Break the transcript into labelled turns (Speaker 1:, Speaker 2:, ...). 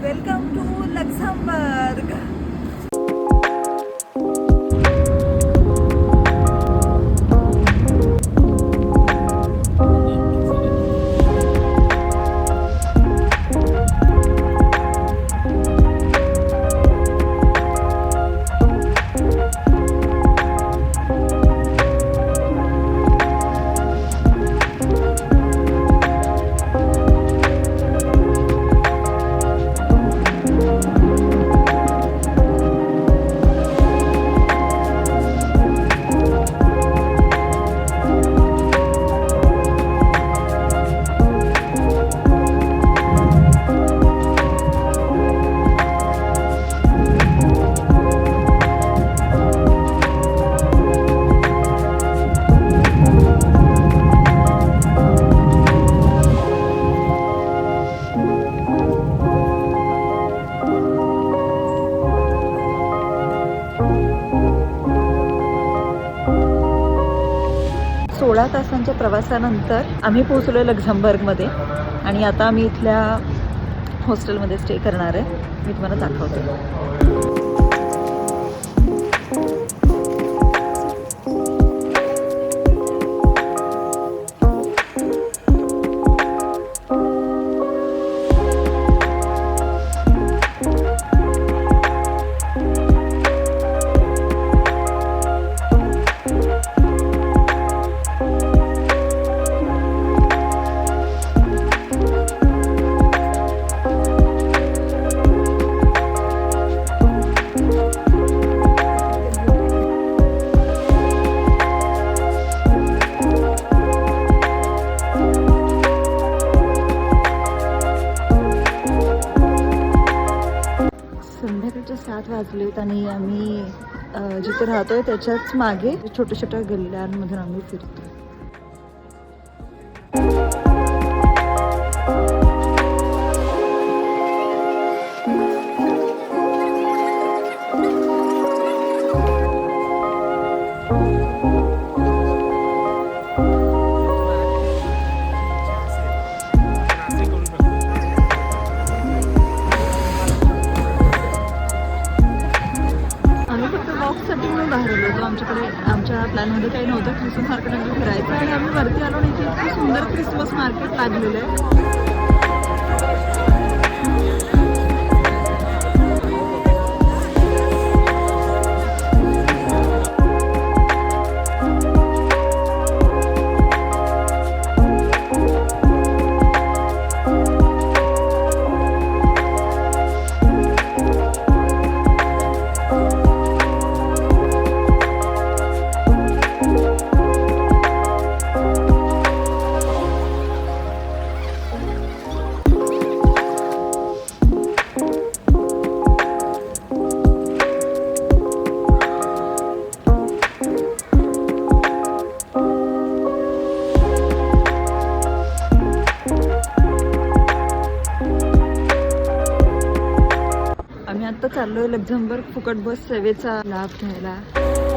Speaker 1: Welcome to Luxembourg. सोळा तासांच्या प्रवासानंतर आम्ही पोहोचलो लक्झमबर्गमध्ये आणि आता आम्ही इथल्या हॉस्टेलमध्ये स्टे करणार आहे. मी तुम्हाला दाखवते. सात वाजलेत आणि आम्ही जिथे राहतोय त्याच्याच मागे छोट्या छोट्या गल्ल्यांमधून आम्ही फिरतो आमच्याकडे आमच्या प्लॅनमध्ये काही नव्हतं. ख्रिसमस मार्केटमध्ये फिरायचं. आणि आम्ही वरती आलो आणि इथे इतकं सुंदर क्रिसमस मार्केट लागलेलं आहे. चाललोय लक्झमबर्ग फुकट बस सेवेचा लाभ घ्यायला.